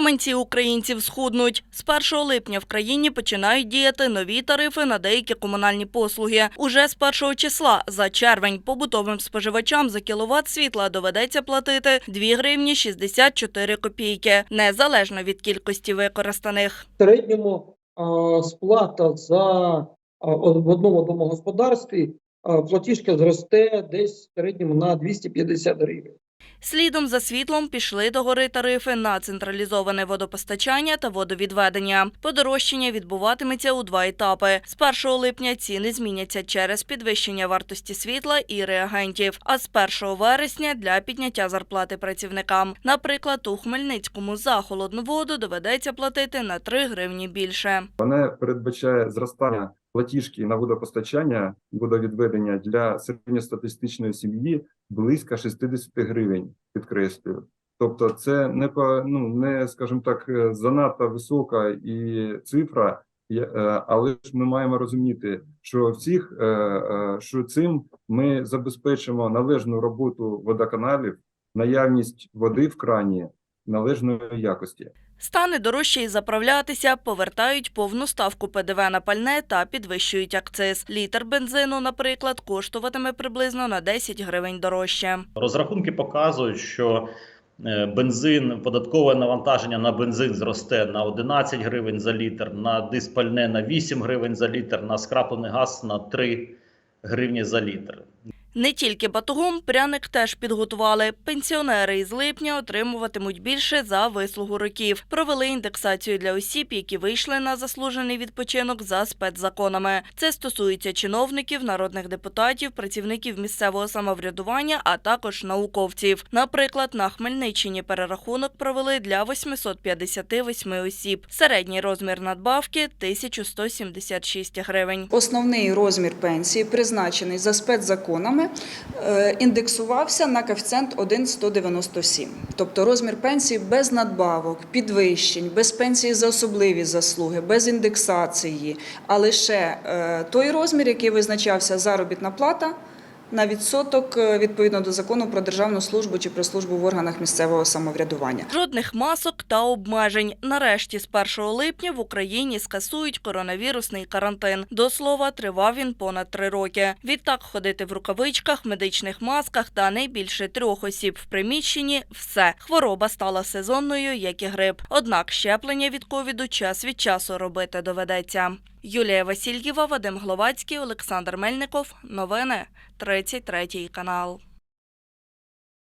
Гаманці українців схуднуть. З 1 липня в країні починають діяти нові тарифи на деякі комунальні послуги. Уже з 1 числа за червень побутовим споживачам за кіловат світла доведеться платити 2 гривні 64 копійки, незалежно від кількості використаних. В середньому сплата за в одному домогосподарстві платіжка зросте десь в середньому на 250 гривень. Слідом за світлом пішли догори тарифи на централізоване водопостачання та водовідведення. Подорожчання відбуватиметься у два етапи. З 1 липня ціни зміняться через підвищення вартості світла і реагентів, а з 1 вересня для підняття зарплати працівникам. Наприклад, у Хмельницькому за холодну воду доведеться платити на 3 гривні більше. Вона передбачає зростання платіжки на водопостачання водовідведення для середньостатистичної сім'ї близько 60 гривень, підкреслюю. Тобто, це не по ну не скажімо так, е, занадто висока і цифра, е, але ж ми маємо розуміти, що всіх е, що цим ми забезпечимо належну роботу водоканалів, наявність води в крані належної якості. Стане дорожче і заправлятися, повертають повну ставку ПДВ на пальне та підвищують акциз. Літр бензину, наприклад, коштуватиме приблизно на 10 гривень дорожче. Розрахунки показують, що е, бензин, податкове навантаження на бензин зросте на 11 гривень за літр, на диспальне на 8 гривень за літр, на скраплений газ на 3 гривні за літр. Не тільки батогом, пряник теж підготували. Пенсіонери із липня отримуватимуть більше за вислугу років. Провели індексацію для осіб, які вийшли на заслужений відпочинок за спецзаконами. Це стосується чиновників, народних депутатів, працівників місцевого самоврядування, а також науковців. Наприклад, на Хмельниччині перерахунок провели для 858 осіб. Середній розмір надбавки 1176 гривень. Основний розмір пенсії, призначений за спецзаконами, е, індексувався на коефіцієнт 1,197. Тобто розмір пенсії без надбавок, підвищень, без пенсії за особливі заслуги, без індексації, а лише е, той розмір, який визначався заробітна плата на відсоток е, відповідно до закону про державну службу чи про службу в органах місцевого самоврядування. Жодних масок та обмежень. Нарешті з 1 липня в Україні скасують коронавірусний карантин. До слова, тривав він понад три роки. Відтак ходити в рукавичках, медичних масках та не більше трьох осіб в приміщенні – все. Хвороба стала сезонною, як і грип. Однак щеплення від ковіду час від часу робити доведеться. Юлія Васильєва, Вадим Гловацький, Олександр Мельников. Новини 33 канал.